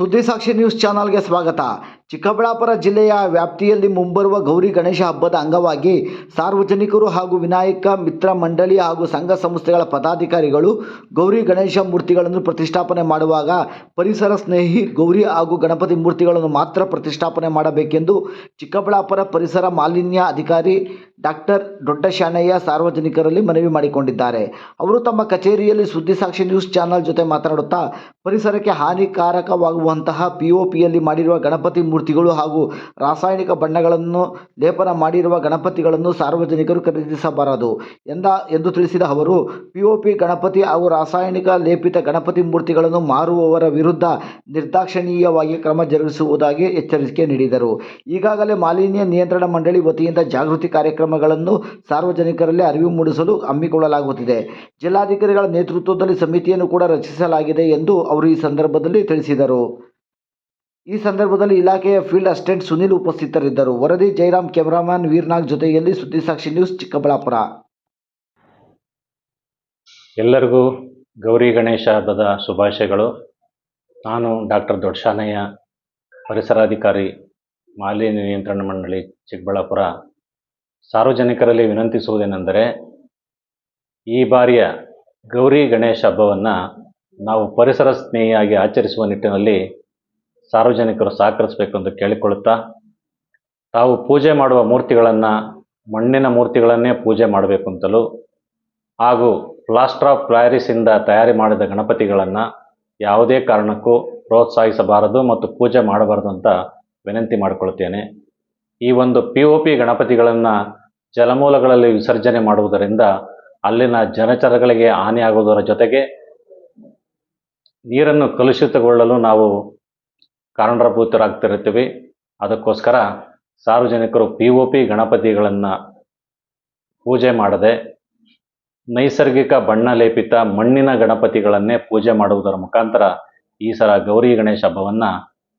ಸುದ್ದಿ ಸಾಕ್ಷಿ ನ್ಯೂಸ್ ಚಾನಲ್ಗೆ ಸ್ವಾಗತ ಚಿಕ್ಕಬಳ್ಳಾಪುರ ಜಿಲ್ಲೆಯ ವ್ಯಾಪ್ತಿಯಲ್ಲಿ ಮುಂಬರುವ ಗೌರಿ ಗಣೇಶ ಹಬ್ಬದ ಅಂಗವಾಗಿ ಸಾರ್ವಜನಿಕರು ಹಾಗೂ ವಿನಾಯಕ ಮಿತ್ರ ಮಂಡಳಿ ಹಾಗೂ ಸಂಘ ಸಂಸ್ಥೆಗಳ ಪದಾಧಿಕಾರಿಗಳು ಗೌರಿ ಗಣೇಶ ಮೂರ್ತಿಗಳನ್ನು ಪ್ರತಿಷ್ಠಾಪನೆ ಮಾಡುವಾಗ ಪರಿಸರ ಸ್ನೇಹಿ ಗೌರಿ ಹಾಗೂ ಗಣಪತಿ ಮೂರ್ತಿಗಳನ್ನು ಮಾತ್ರ ಪ್ರತಿಷ್ಠಾಪನೆ ಮಾಡಬೇಕೆಂದು ಚಿಕ್ಕಬಳ್ಳಾಪುರ ಪರಿಸರ ಮಾಲಿನ್ಯ ಅಧಿಕಾರಿ ಡಾಕ್ಟರ್ ದೊಡ್ಡಶಾಣಯ್ಯ ಸಾರ್ವಜನಿಕರಲ್ಲಿ ಮನವಿ ಮಾಡಿಕೊಂಡಿದ್ದಾರೆ. ಅವರು ತಮ್ಮ ಕಚೇರಿಯಲ್ಲಿ ಸುದ್ದಿಸಾಕ್ಷಿ ನ್ಯೂಸ್ ಚಾನೆಲ್ ಜೊತೆ ಮಾತನಾಡುತ್ತಾ, ಪರಿಸರಕ್ಕೆ ಹಾನಿಕಾರಕವಾಗುವಂತಹ ಪಿಒಪಿಯಲ್ಲಿ ಮಾಡಿರುವ ಗಣಪತಿ ಮೂರ್ತಿಗಳು ಹಾಗೂ ರಾಸಾಯನಿಕ ಬಣ್ಣಗಳನ್ನು ಲೇಪನ ಮಾಡಿರುವ ಗಣಪತಿಗಳನ್ನು ಸಾರ್ವಜನಿಕರು ಖರೀದಿಸಬಾರದು ಎಂದ, ಎಂದು ತಿಳಿಸಿದ ಅವರು ಪಿ ಒ ಪಿ ಗಣಪತಿ ಹಾಗೂ ರಾಸಾಯನಿಕ ಲೇಪಿತ ಗಣಪತಿ ಮೂರ್ತಿಗಳನ್ನು ಮಾರುವವರ ವಿರುದ್ಧ ನಿರ್ದಾಕ್ಷಿಣ್ಯವಾಗಿ ಕ್ರಮ ಜರುಗಿಸುವುದಾಗಿ ಎಚ್ಚರಿಕೆ ನೀಡಿದರು. ಈಗಾಗಲೇ ಮಾಲಿನ್ಯ ನಿಯಂತ್ರಣ ಮಂಡಳಿ ವತಿಯಿಂದ ಜಾಗೃತಿ ಕಾರ್ಯಕ್ರಮಗಳನ್ನು ಸಾರ್ವಜನಿಕರಲ್ಲಿ ಅರಿವು ಮೂಡಿಸಲು ಹಮ್ಮಿಕೊಳ್ಳಲಾಗುತ್ತಿದೆ. ಜಿಲ್ಲಾಧಿಕಾರಿಗಳ ನೇತೃತ್ವದಲ್ಲಿ ಸಮಿತಿಯನ್ನು ಕೂಡ ರಚಿಸಲಾಗಿದೆ ಎಂದು ಅವರು ಈ ಸಂದರ್ಭದಲ್ಲಿ ತಿಳಿಸಿದರು. ಈ ಸಂದರ್ಭದಲ್ಲಿ ಇಲಾಖೆಯ ಫೀಲ್ಡ್ ಅಸಿಸ್ಟೆಂಟ್ ಸುನಿಲ್ ಉಪಸ್ಥಿತರಿದ್ದರು. ವರದಿ, ಜೈರಾಮ್ ಕ್ಯಾಮರಾಮ್ಯಾನ್ ವೀರ್ನಾಗ್ ಜೊತೆಯಲ್ಲಿ ಸುದ್ದಿಸಾಕ್ಷಿ ನ್ಯೂಸ್ ಚಿಕ್ಕಬಳ್ಳಾಪುರ. ಎಲ್ಲರಿಗೂ ಗೌರಿ ಗಣೇಶ ಹಬ್ಬದ ಶುಭಾಶಯಗಳು. ನಾನು ಡಾಕ್ಟರ್ ದೊಡ್ಡಶಾನಯ್ಯ, ಪರಿಸರಾಧಿಕಾರಿ ಮಾಲಿನ್ಯ ನಿಯಂತ್ರಣ ಮಂಡಳಿ ಚಿಕ್ಕಬಳ್ಳಾಪುರ. ಸಾರ್ವಜನಿಕರಲ್ಲಿ ವಿನಂತಿಸುವುದೇನೆಂದರೆ, ಈ ಬಾರಿಯ ಗೌರಿ ಗಣೇಶ ಹಬ್ಬವನ್ನು ನಾವು ಪರಿಸರ ಸ್ನೇಹಿಯಾಗಿ ಆಚರಿಸುವ ನಿಟ್ಟಿನಲ್ಲಿ ಸಾರ್ವಜನಿಕರು ಸಹಕರಿಸಬೇಕು ಅಂತ ಕೇಳಿಕೊಳ್ಳುತ್ತಾ, ತಾವು ಪೂಜೆ ಮಾಡುವ ಮೂರ್ತಿಗಳನ್ನು, ಮಣ್ಣಿನ ಮೂರ್ತಿಗಳನ್ನೇ ಪೂಜೆ ಮಾಡಬೇಕು ಅಂತಲೂ, ಹಾಗೂ ಪ್ಲಾಸ್ಟರ್ ಆಫ್ ಪ್ಲಾರಿಸಿಂದ ತಯಾರಿ ಮಾಡಿದ ಗಣಪತಿಗಳನ್ನು ಯಾವುದೇ ಕಾರಣಕ್ಕೂ ಪ್ರೋತ್ಸಾಹಿಸಬಾರದು ಮತ್ತು ಪೂಜೆ ಮಾಡಬಾರದು ಅಂತ ವಿನಂತಿ ಮಾಡಿಕೊಳ್ತೇನೆ ಈ ಒಂದು ಪಿ ಒ ಪಿ ಗಣಪತಿಗಳನ್ನು ಜಲಮೂಲಗಳಲ್ಲಿ ವಿಸರ್ಜನೆ ಮಾಡುವುದರಿಂದ ಅಲ್ಲಿನ ಜನಚರಗಳಿಗೆ ಹಾನಿಯಾಗುವುದರ ಜೊತೆಗೆ ನೀರನ್ನು ಕಲುಷಿತಗೊಳ್ಳಲು ನಾವು ಕಾರಣಭೂತರಾಗ್ತಿರ್ತೀವಿ ಅದಕ್ಕೋಸ್ಕರ ಸಾರ್ವಜನಿಕರು ಪಿ ಒ ಪಿ ಗಣಪತಿಗಳನ್ನು ಪೂಜೆ ಮಾಡದೆ ನೈಸರ್ಗಿಕ ಬಣ್ಣ ಲೇಪಿತ ಮಣ್ಣಿನ ಗಣಪತಿಗಳನ್ನೇ ಪೂಜೆ ಮಾಡುವುದರ ಮುಖಾಂತರ ಈ ಸಲ ಗೌರಿ ಗಣೇಶ ಹಬ್ಬವನ್ನು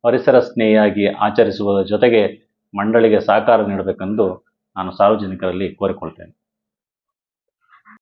ಪರಿಸರ ಸ್ನೇಹಿಯಾಗಿ ಆಚರಿಸುವುದರ ಜೊತೆಗೆ ಮಂಡಳಿಗೆ ಸಹಕಾರ ನೀಡಬೇಕೆಂದು ನಾನು ಸಾರ್ವಜನಿಕರಲ್ಲಿ ಕೋರಿಕೊಳ್ತೇನೆ.